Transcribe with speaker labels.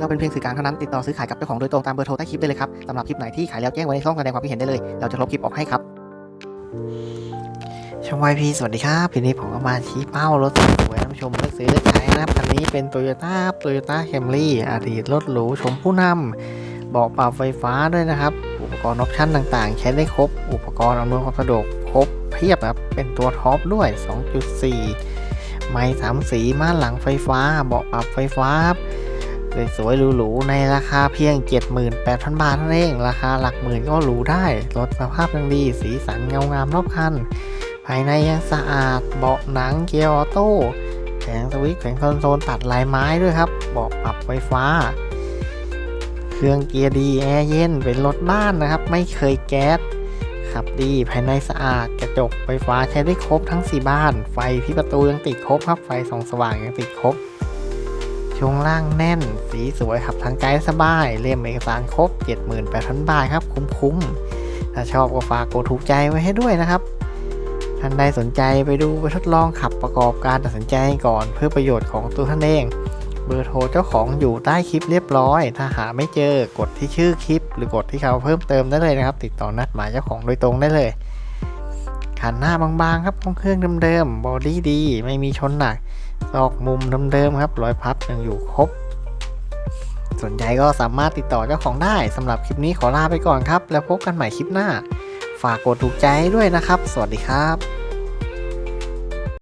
Speaker 1: เราเป็นเพียงสื่อกลางเท่านั้นติดต่อซื้อขายกับเจ้าของโดยตรงตามเบอร์โทรใต้คลิปได้เลยครับสำหรับคลิปไหนที่ขายแล้วแจ้งไว้ในช่องแสดงความคิดเห็นได้เลย เราจะลบคลิปออกให้ครับช่องวายพีสวัสดีครับทีนี้ผมก็มาชี้เป้ารถสวยท่านผู้ชมเลือกซื้อเลือกขายนะครับคันนี้เป็น Toyota Toyota Camry อดีตรถหรูชมผู้นำเบาะปรับไฟฟ้าด้วยนะครับ อุปกรณ์ออปชั่นต่างๆ ใช้ได้ครบ อุปกรณ์อำนวยความสะดวกครบเพียบครับ เป็นตัวท็อปด้วย 2.4 ไม้สามสีม่านหลังไฟฟ้า เบาะปรับไฟฟ้าครับ สวยๆหรูๆในราคาเพียง 78,000 บาทเท่านั้นเองราคาหลักหมื่นก็หรูได้รถสภาพยังดีสีสันเงางามรอบคัน ภายในยังสะอาดเบาะหนังเกียร์ออโต้แผงสวิตช์แผงคอนโซลตัดลายไม้ด้วยครับเบาะปรับไฟฟ้า เครื่องเกียร์ดีแอร์เย็นเป็นรถบ้านนะครับ ไม่เคยแก๊สขับดีภายในสะอาดกระจกไฟฟ้าใช้ได้ครบทั้ง 4 บ้าน ไฟที่ประตูยังติดครบครับไฟส่องสว่างยังติดครบ ช่วงล่างแน่น สีสวยขับทางไกลสบาย เล่มเอกสารครบ 78,000 บาทครับ คุ้มๆ ถ้าชอบก็ฝากกดถูกใจไว้ให้ด้วยนะครับท่านใดสนใจไปดูไปทดลองขับประกอบการตัดสินใจก่อนเพื่อประโยชน์ของตัวท่านเอง เบอร์โทรเจ้าของอยู่ใต้คลิปเรียบร้อย ถ้าหาไม่เจอกดที่ชื่อคลิป หรือกดที่เขาเพิ่มเติมได้เลยนะครับ ติดต่อนัดหมายเจ้าของโดยตรงได้เลย ขันหน้าบางๆครับของเครื่องเดิมๆบอดี้ดี ไม่มีชนหนักซอกมุมเดิมๆครับรอยพับยังอยู่ครบ สนใจก็สามารถติดต่อเจ้าของได้สำหรับคลิปนี้ขอลาไปก่อนครับ แล้วพบกันใหม่คลิปหน้า ฝากกดถูกใจด้วยนะครับ สวัสดีครับ